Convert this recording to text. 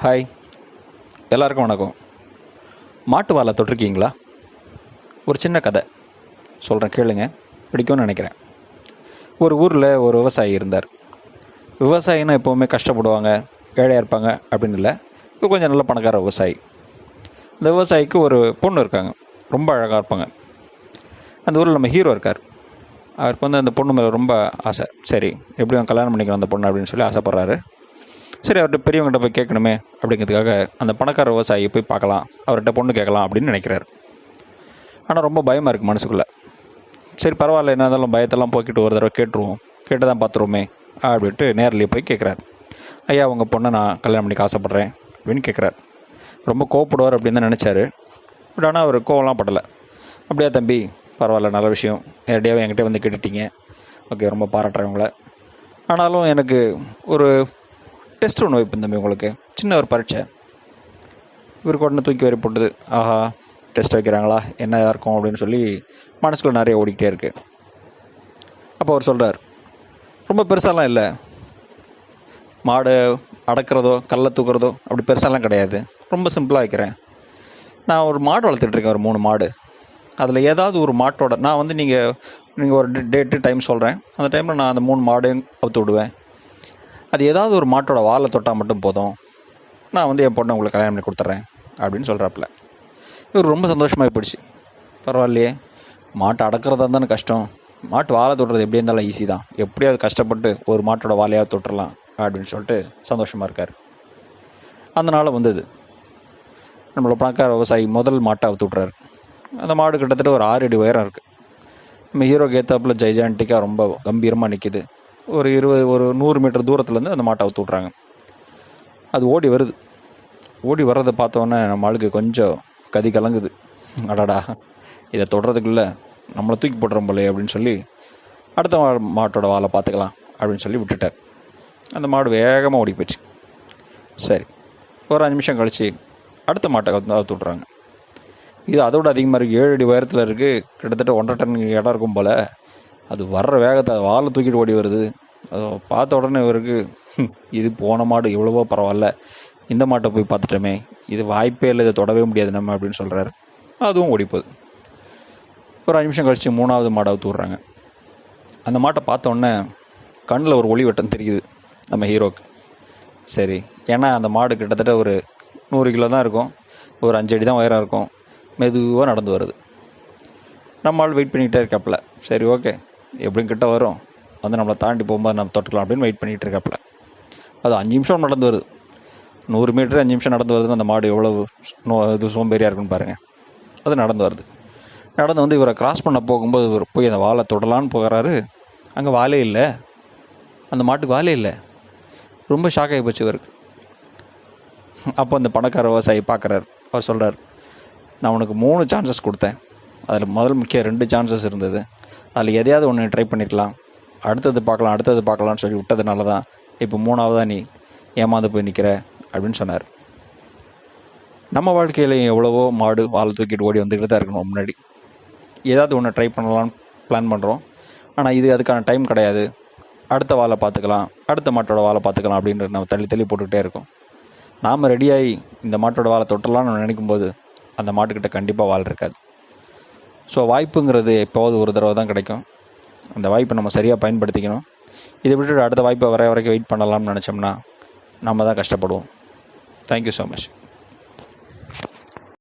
Hi எல்லாருக்கும் வணக்கம். மாட்டு வாழை தொட்டிருக்கீங்களா? ஒரு சின்ன கதை. சொல்கிறேன் கேளுங்க. பிடிக்கும்னு நினைக்கிறேன். ஒரு ஊரில் ஒரு விவசாயி இருந்தார். விவசாயினா எப்போவுமே கஷ்டப்படுவாங்க ஏழையாக இருப்பாங்க அப்படின்னு இல்லை. இப்போ கொஞ்சம் நல்ல பணக்கார விவசாயி. இந்த விவசாயிக்கு ஒரு பொண்ணு இருக்காங்க. ரொம்ப அழகாக இருப்பாங்க. அந்த ஊரில் நம்ம ஹீரோ இருக்கார். அவருக்கு வந்து அந்த பொண்ணு மேலே ரொம்ப ஆசை. சரி எப்படியும் கல்யாணம் பண்ணிக்கலாம் அந்த பொண்ணு அப்படின்னு சொல்லி ஆசைப்பட்றாரு. சரி அவர்கிட்ட பெரியவங்ககிட்ட போய் கேட்கணுமே அப்படிங்கிறதுக்காக அந்த பணக்கார விவசாயியை போய் பார்க்கலாம். அவர்கிட்ட பொண்ணு கேட்கலாம் அப்படின்னு நினைக்கிறாரு. ஆனால் ரொம்ப பயமாக இருக்குது மனசுக்குள்ளே. சரி பரவாயில்ல என்ன இருந்தாலும் பயத்தெல்லாம் போக்கிட்டு ஒரு தடவை கேட்டுருவோம். கேட்டு தான் பார்த்துருவோமே அப்படின்ட்டு நேரிலேயே போய் கேட்குறாரு. ஐயா உங்கள் பொண்ணை நான் கல்யாணம் பண்ணிக்க ஆசைப்பட்றேன் அப்படின்னு கேட்குறாரு. ரொம்ப கோவப்படுவார் அப்படின்னு தான் நினச்சாரு. பட் ஆனால் அவர் கோவம்லாம் படலை. அப்படியா தம்பி பரவாயில்ல நல்ல விஷயம். நேரடியாகவே என்கிட்ட வந்து கேட்டுட்டீங்க. ஓகே ரொம்ப பாராட்டுறேன் உங்களை. ஆனாலும் எனக்கு ஒரு டெஸ்ட் ஒன்று வைப்பேன் தம்பி உங்களுக்கு. சின்ன ஒரு பரீட்சை. இவருக்கு உடனே தூக்கி வரி போட்டது. ஆஹா டெஸ்ட் வைக்கிறாங்களா? என்ன இருக்கும் அப்படின்னு சொல்லி மனசுக்குள்ள நிறைய ஓடிக்கிட்டே இருக்குது அப்போ அவர் சொல்கிறார் ரொம்ப பெருசாலாம் இல்லை. மாடு அடக்கிறதோ கல்லை தூக்குறதோ அப்படி பெருசாலாம் கிடையாது. ரொம்ப சிம்பிளாக வைக்கிறேன். நான் ஒரு மாடு வளர்த்துட்ருக்கேன் ஒரு மூணு மாடு. அதில் ஏதாவது ஒரு மாட்டோட நான் வந்து நீங்கள் நீங்கள் ஒரு டேட்டு டைம் சொல்கிறேன் அந்த டைமில் நான் அந்த மூணு மாடையும் அவுத்து விடுவேன். அது ஏதாவது ஒரு மாட்டோட வாழை தொட்டால் மட்டும் போதும். நான் வந்து என் பொண்ணை உங்களுக்கு கல்யாணம் பண்ணி கொடுத்துட்றேன் அப்படின்னு சொல்கிறாப்புல இவர் ரொம்ப சந்தோஷமாக போயிடுச்சு. பரவாயில்லையே. மாட்டை அடக்கிறதா தானே கஷ்டம். மாட்டு வாழை தொட்டுறது எப்படி இருந்தாலும் ஈஸி தான். எப்படியாவது கஷ்டப்பட்டு ஒரு மாட்டோட வாழையாவது தொட்டுறலாம் அப்படின்னு சொல்லிட்டு சந்தோஷமாக இருக்கார். அந்த நாள் வந்தது. நம்மளோட பணக்கார விவசாயி முதல் மாட்டை அவுத்து விட்றாரு அந்த மாடு கிட்டத்தட்ட ஒரு ஆறு அடி உயரம் இருக்குது நம்ம ஹீரோக்கு ஏற்றாப்புல ஜெய்ஜான்டிக்காக ரொம்ப கம்பீரமாக நிற்கிது ஒரு இருபது ஒரு நூறு மீட்டர் தூரத்துலேருந்து அந்த மாட்டை அவுத்து விட்றாங்க. அது ஓடி வருது. ஓடி வர்றதை பார்த்தோன்னே நம்ம ஆளுக்கு கொஞ்சம் கதி கலங்குது. அடாடா இதை தொடுறதுக்குள்ளே நம்மளை தூக்கி போட்டுறோம் போலே அப்படின்னு சொல்லி அடுத்த மா- மாட்டோட வாழை பார்த்துக்கலாம் அப்படின்னு சொல்லி விட்டுட்டார். அந்த மாடு வேகமாக ஓடி போச்சு. சரி ஒரு அஞ்சு நிமிஷம் கழிச்சு அடுத்த மாட்டை வந்து அவுத்து விட்றாங்க. இது அதோட அதிகமாக இருக்குது ஏழு அடி உயரத்தில் இருக்குது கிட்டத்தட்ட ஒன்றரை டன் இடம் இருக்கும் போல். அது வர்ற வேகத்தை அது வாழை தூக்கிட்டு ஓடி வருது. அது பார்த்த உடனே இவருக்கு இது போன மாடு எவ்வளவோ பரவாயில்ல. இந்த மாட்டை போய் பார்த்துட்டோமே. இது வாய்ப்பே இல்லை இதை தொடவே முடியாது நம்ம அப்படின்னு சொல்கிறாரு அதுவும் ஓடிப்போகுது. ஒரு அஞ்சு நிமிஷம் கழித்து மூணாவது மாடை தூடுறாங்க அந்த மாட்டை பார்த்த உடனே கண்ணில் ஒரு ஒளி வெட்டம் தெரியுது நம்ம ஹீரோக்கு. சரி ஏன்னா அந்த மாடு கிட்டத்தட்ட ஒரு நூறு கிலோ தான் இருக்கும். ஒரு அஞ்சு அடி தான் உயரம் இருக்கும். மெதுவாக நடந்து வருது. நம்ம ஆள் வெயிட் பண்ணிக்கிட்டே இருக்காப்புல. சரி ஓகே. எப்படியும் கிட்ட வரும். வந்து நம்மளை தாண்டி போகும்போது நம்ம தொட்டுக்கலாம் அப்படின்னு வெயிட் பண்ணிகிட்டு இருக்காப்புல. அது அஞ்சு நிமிஷம் நடந்து வருது. நூறு மீட்டர் அஞ்சு நிமிஷம் நடந்து வருதுன்னு அந்த மாடு எவ்வளோ நோ இது சோம்பேறியாக இருக்குன்னு பாருங்கள் அது நடந்து வருது. நடந்து வந்து இவரை கிராஸ் பண்ண போகும்போது இவர் போய் அந்த வாழை தொடலான்னு போகிறாரு. அங்கே வாலே இல்லை. அந்த மாட்டுக்கு வாலே இல்லை. ரொம்ப ஷாக் ஆகி போச்சு இவருக்கு. அப்போ அந்த பணக்கார விவசாயி பார்க்குறாரு. அவர் சொல்கிறார் நான் உனக்கு மூணு சான்சஸ் கொடுத்தேன். அதில் முதல் முக்கிய ரெண்டு சான்சஸ் இருந்தது. அதில் எதையாவது ஒன்று ட்ரை பண்ணிருக்கலாம். அடுத்தது பார்க்கலாம் அடுத்தது பார்க்கலாம்னு சொல்லி விட்டதுனால தான் இப்போ மூணாவதாக நீ ஏமாந்து போய் நிற்கிற அப்படின்னு சொன்னார். நம்ம வாழ்க்கையிலையும் எவ்வளவோ மாடு வாழை தூக்கிட்டு ஓடி வந்துக்கிட்டு தான் இருக்கணும் முன்னாடி. ஏதாவது ஒன்று ட்ரை பண்ணலாம்னு பிளான் பண்ணுறோம் ஆனால் இது அதுக்கான டைம் கிடையாது. அடுத்த வாழை பார்த்துக்கலாம் அடுத்த மாட்டோட வாழை பார்த்துக்கலாம் அப்படின்றது நம்ம தள்ளி தள்ளி போட்டுக்கிட்டே இருக்கோம். நாம் ரெடியாகி இந்த மாட்டோட வாழை தொட்டலாம்னு நினைக்கும் போது அந்த மாட்டுக்கிட்ட கண்டிப்பாக வாழ் இருக்காது. ஸோ வாய்ப்புங்கிறது எப்போவாவது ஒரு தடவை தான் கிடைக்கும். அந்த வாய்ப்பை நம்ம சரியாக பயன்படுத்திக்கணும். இதை விட்டுட்டு அடுத்த வாய்ப்பை வர வரைக்கும் வெயிட் பண்ணலாம்னு நினச்சோம்னா நம்ம தான் கஷ்டப்படுவோம். Thank you so much